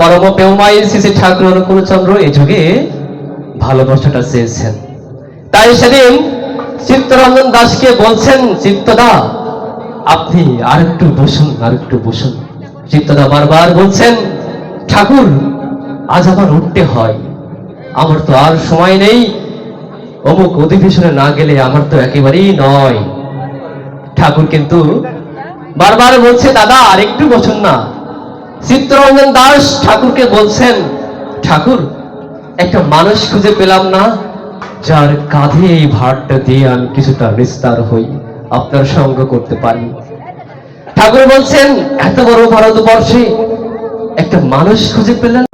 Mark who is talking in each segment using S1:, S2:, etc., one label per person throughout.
S1: পরম পেউমাই শ্রী ঠাকুর অনুকূলচন্দ্র এই যুগে ভালোবাসাটা চেয়েছেন। তাই সেদিন চিত্তরঞ্জন দাসকে বলছেন, চিত্তদা, আপনি আর একটু বসুন আর একটু বসুন। চিত্তদা বারবার বলছেন, ঠাকুর, আজ আমার উঠতে হয়। আমার তো আর সময় নেই। অমুক অধিবেশনে না গেলে আমার তো একেবারেই নয়। ঠাকুর কিন্তু বারবার বলছে, দাদা আর একটু বসুন না। চিত্তরঞ্জন দাস ঠাকুরকে বলছেন, ঠাকুর, একটা মানুষ খুঁজে পেলাম না, যার কাঁধে এই ভারটা দিয়ে আমি কিছুটা বিস্তার হই, আপনার সঙ্গ করতে পারি। ঠাকুর বলছেন, এত বড় ভারতবর্ষে একটা মানুষ খুঁজে পেলেন?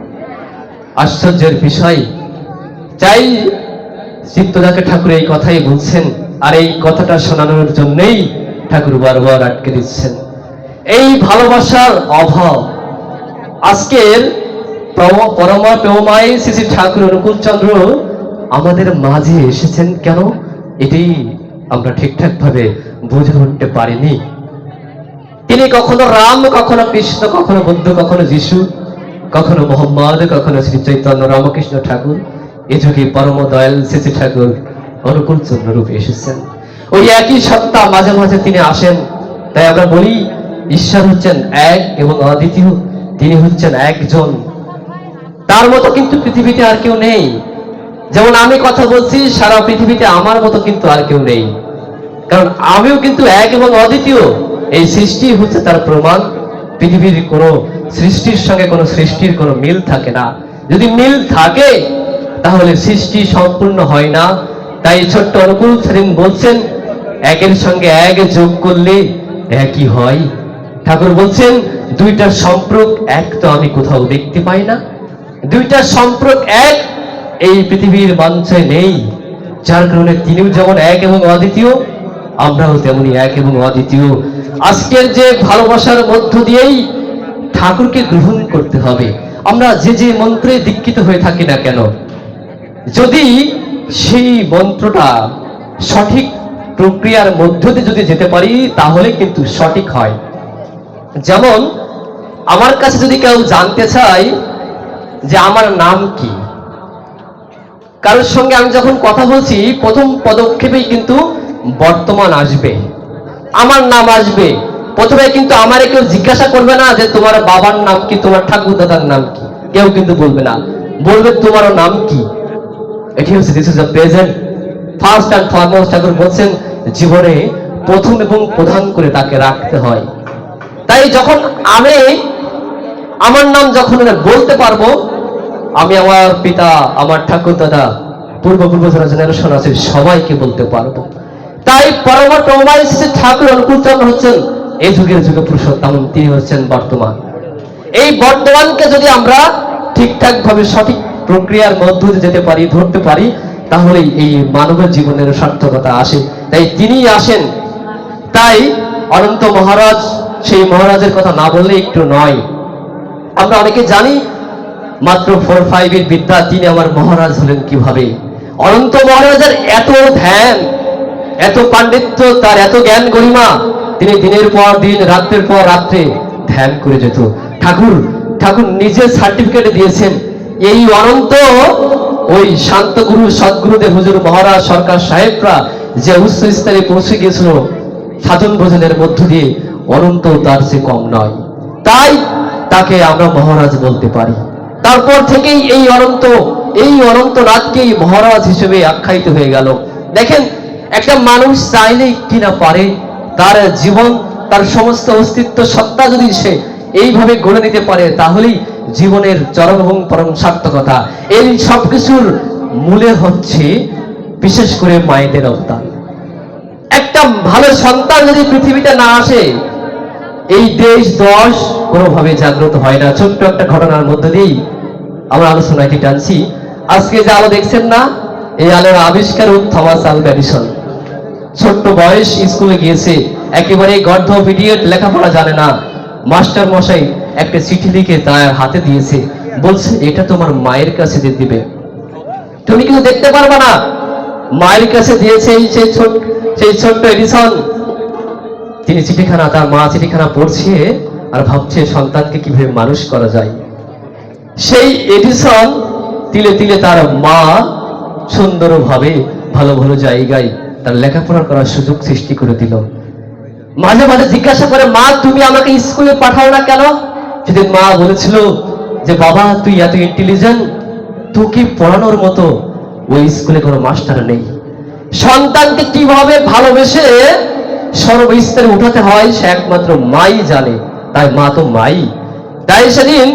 S1: আশ্চর্যের বিষয়, চাই চিত্তদাকে ঠাকুর এই কথাই বলছেন, আর এই কথাটা শোনানোর জন্যই ঠাকুর বারবার আটকে দিচ্ছেন। এই ভালোবাসার অভাব আজকের পরমা প্রেমায় শ্রী শ্রী ঠাকুর অনুকূল চন্দ্র আমাদের মাঝে এসেছেন কেন? এটাই আমরা ঠিকঠাক ভাবে বুঝে উঠতে পারিনি। তিনি কখনো রাম, কখনো কৃষ্ণ, কখনো বুদ্ধ, কখনো যিশু, কখনো মোহাম্মদ, কখনো শ্রী চৈতন্য রামকৃষ্ণ ঠাকুর। এ যুগে পরম দয়াল শ্রী ঠাকুর অনুকূল চন্দ্র রূপে এসেছেন। ওই একই সত্তা মাঝে মাঝে তিনি আসেন। তাই আমরা বলি, ঈশ্বর হচ্ছেন এক এবং অদ্বিতীয়। তিনি হচ্ছেন একজন। তার মতো কিন্তু পৃথিবীতে আর কেউ নেই। যেমন আমি কথা বলছি, সারা পৃথিবীতে আমার মতো কিন্তু আর কেউ নেই। কারণ আমিও কিন্তু এক এবং অদ্বিতীয়। এই সৃষ্টি হচ্ছে তার প্রমাণ। পৃথিবীর কোনো সৃষ্টির সঙ্গে কোনো সৃষ্টির কোনো মিল থাকে না। যদি মিল থাকে, তাহলে সৃষ্টি সম্পূর্ণ হয় না। তাই ছোট্ট অনুকূল সেদিন বলছেন, একের সঙ্গে এক যোগ করলে একই হয়। ঠাকুর বলছেন দুইটার সম্পর্ক এক তো আমি কোথাও দেখতে পাই না। দুইটা সম্পর্ক এক, এই পৃথিবীর মঞ্চে নেই। যার কারণে তিনিও যেমন এক এবং অদ্বিতীয়, আমরাও তেমনি এক এবং অদ্বিতীয়। আজকের যে ভালোবাসার মধ্য দিয়েই ঠাকুরকে গ্রহণ করতে হবে। আমরা যে যে মন্ত্রে দীক্ষিত হয়ে থাকি না কেন, যদি সেই মন্ত্রটা সঠিক প্রক্রিয়ার মধ্য দিয়ে যদি যেতে পারি, তাহলে কিন্তু সঠিক হয়। যেমন, আমার কাছে যদি কেউ জানতে চায় যে আমার নাম কি, কারোর সঙ্গে আমি যখন কথা বলছি, প্রথম পদক্ষেপেই কিন্তু বর্তমান আসবে। আমার নাম আসবে। প্রথমে কিন্তু আমারে কেউ জিজ্ঞাসা করবে না যে তোমার বাবার নাম কি, তোমার ঠাকুর দাদার নাম কি। কেউ কিন্তু বলবে না। বলবে, তোমার নাম কি? এটি হচ্ছে this is present first and foremost Thakur বলছেন, জীবনে প্রথম এবং প্রধান করে তাকে রাখতে হয়। তাই যখন আমি আমার নাম যখন বলতে পারব, আমি আমার পিতা, আমার ঠাকুর দাদা পূর্বপূর্ব যারা জেনারেশন আছে, সবাইকে বলতে পারব। তাই পরমা প্রমায় শ্রী ঠাকুর অনুকূলচন্দ্র হচ্ছেন, এই যুগের যুগে পুরুষোত্তম, তিনি হচ্ছেন বর্তমান। এই বর্তমানকে যদি আমরা ঠিকঠাক ভাবে সঠিক প্রক্রিয়ার মধ্য দিয়ে যেতে পারি, ধরতে পারি, তাহলে এই মানবের জীবনের সার্থকতা আসে। তাই তিনি আসেন। তাই অনন্ত মহারাজ সেই মহারাজের কথা না বললে একটু নয়। আমরা অনেকে জানি, মাত্র ফোর ফাইভের বিদ্যা তিনি আমার মহারাজ হলেন কীভাবে? অনন্ত মহারাজের এত ধ্যান, এত পাণ্ডিত্য, তার এত জ্ঞান গরিমা, তিনি দিনের পর দিন, রাত্রের পর রাত্রে ধ্যান করে যেত। ঠাকুর ঠাকুর নিজে সার্টিফিকেট দিয়েছেন। এই অনন্ত, ওই শান্ত গুরু সদ্গুরুদেব, হুজুর মহারাজ, সরকার সাহেবরা যে উচ্চ স্তরে পৌঁছে গিয়েছিল সাধন ভোজনের মধ্য দিয়ে অনন্ত তার সে কম নয়। তাই তাকে আমরা মহারাজ বলতে পারি। তারপর থেকেই এই অনন্ত এই অনন্ত রাতকেই মহারাজ হিসেবে আখ্যায়িত হয়ে গেল। দেখেন, একটা মানুষ চাইলেই কি না পারে, তার জীবন, তার সমস্ত অস্তিত্ব সত্তা যদি সে এইভাবে গড়ে নিতে পারে, তাহলেই জীবনের চরম এবং পরম সার্থকতা। এই সবকিছুর মূলে হচ্ছে বিশেষ করে মায়েদের অবদান। একটা ভালো সন্তান যদি পৃথিবীতে না আসে এই দেশ, দশ, কোনোভাবে জাগ্রত হয় না। ছোট্ট একটা ঘটনার মধ্যে দিয়েই আমরা আলোচনা এটি টানছি। আজকে যে আলো দেখছেন না, এই আলোর আবিষ্কারক থমাস আল ছোট্ট বয়স, স্কুলে গিয়েছে। একেবারে গর্ধ পিডিয়েট লেখাপড়া জানে না। মাস্টার মশাই একটা চিঠি লিখে তার হাতে দিয়েছে। বলছে, এটা তোমার মায়ের কাছে দিয়ে দিবে। তুমি কিন্তু দেখতে পারবে না? মায়ের কাছে দিয়েছে সেই ছোট সেই ছোট্ট এডিসন। তিনি চিঠিখানা, তার মা চিঠিখানা পড়ছে আর ভাবছে সন্তানকে কীভাবে মানুষ করা যায়। সেই এডিসন তিলে তিলে তার মা সুন্দরভাবে ভালো ভালো জায়গায় তার লেখাপড়া করার সুযোগ সৃষ্টি করে দিল। মাঝে মাঝে জিজ্ঞাসা করে, মা, তুমি আমাকে স্কুলে পাঠাও না কেন? সেদিন মা বলেছিল যে, বাবা, তুই এত ইন্টেলিজেন্ট তোকে পড়ানোর মতো? ওই স্কুলে কোনো মাস্টার নেই। সন্তানকে কীভাবে ভালোবেসে সর্বস্তরে উঠাতে হয় সে একমাত্র মাই জানে, তাই মা তো মাই। তাই সেদিন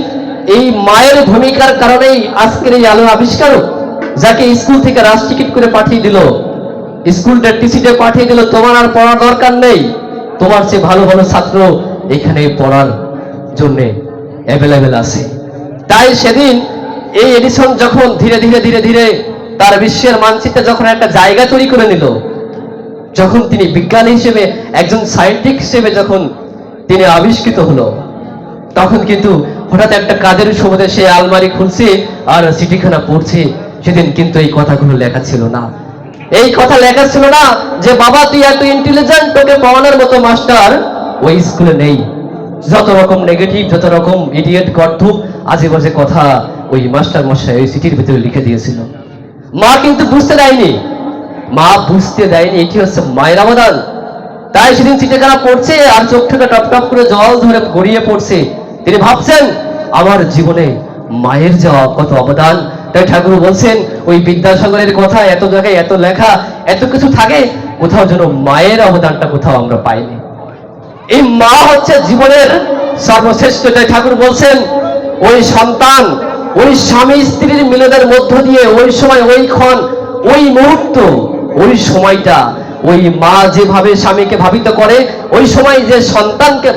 S1: এই মায়ের ভূমিকার কারণেই আজকের এই আলোর আবিষ্কারক যাকে স্কুল থেকে রাজ টিকিট করে পাঠিয়ে দিল, স্কুলটা টিসিতে পাঠিয়ে দিল, তোমার আর পড়ার দরকার নেই, তোমার চেয়ে ভালো ভালো ছাত্র এখানে পড়ার জন্যে অ্যাভেলেবেল আছে। তাই সেদিন এই এডিসন যখন ধীরে ধীরে ধীরে ধীরে তার বিশ্বের মানচিত্রে যখন একটা জায়গা তৈরি করে নিল যখন তিনি বিজ্ঞানী হিসেবে, একজন সায়েন্টিস্ট হিসেবে যখন তিনি আবিষ্কৃত হলো, তখন কিন্তু হঠাৎ একটা কাজের সমুদ্রে সে আলমারি খুলছে আর চিঠিখানা পড়ছে। সেদিন কিন্তু এই কথাগুলো লেখা ছিল না। এই কথা লেখা ছিল না যে, বাবা, তুই এত ইন্টেলিজেন্ট তোকে পড়ানোর মতো মাস্টার ওই স্কুলে নেই। যত রকম নেগেটিভ যত রকম ইডিয়েট গর্ধব আজে বাজে কথা ওই মাস্টার মশাই ওই চিঠির ভিতরে লিখে দিয়েছিল। মা কিন্তু বুঝতে দেয়নি। মা বুঝতে দেয়নি, এটি হচ্ছে মায়ের অবদান তাই সেদিন চিঠিখানা পড়ছে আর চোখ থেকে টপ টপ করে জল ধরে গড়িয়ে পড়ছে। তিনি ভাবছেন, আমার জীবনে মায়ের যাওয়া কত অবদান। তাই ঠাকুর বলছেন, ওই বিদ্যাসাগরের কথা, এত জায়গায় এত লেখা, এত কিছু থাকে, কোথাও যেন মায়ের অবদানটা কোথাও আমরা পাইনি। এই মা হচ্ছে জীবনের সর্বশ্রেষ্ঠ। তাই ঠাকুর বলছেন, ওই সন্তান, ওই স্বামী স্ত্রীর মিলনের মধ্য দিয়ে, ওই সময়, ওই ক্ষণ, ওই মুহূর্ত ওই সময়টা ওই মা যেভাবে স্বামীকে ভাবিত করে, ওই সময় যে সন্তানকে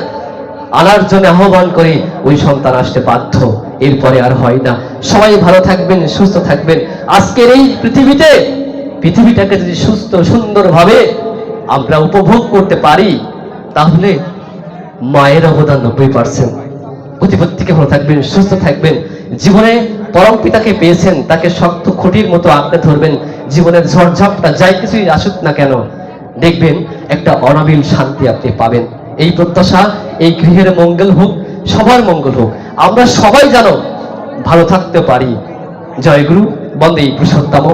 S1: আনার জন্য আহ্বান করে, ওই সন্তান আসতে বাধ্য। এরপরে আর হয় না। সবাই ভালো থাকবেন, সুস্থ থাকবেন। আজকের এই পৃথিবীতে, পৃথিবীটাকে যদি সুস্থ, সুন্দরভাবে আমরা উপভোগ করতে পারি, তাহলে মায়ের অবদান নব্বই পার্সেন্ট। প্রতিপত্তিকে ভালো থাকবেন, সুস্থ থাকবেন। জীবনে পরম পিতাকে পেয়েছেন, তাকে শক্ত খুঁটির মতো আঁকড়ে ধরবেন। জীবনের ঝড়ঝাপটা যাই কিছুই আসুক না কেন, দেখবেন একটা অনাবিল শান্তি আপনি পাবেন। এই প্রত্যাশা, এই গৃহের মঙ্গল হোক, সবার মঙ্গল হোক, আমরা সবাই যেন ভালো থাকতে পারি। জয়গুরু গুরু, বন্দে পুরুষোত্তম।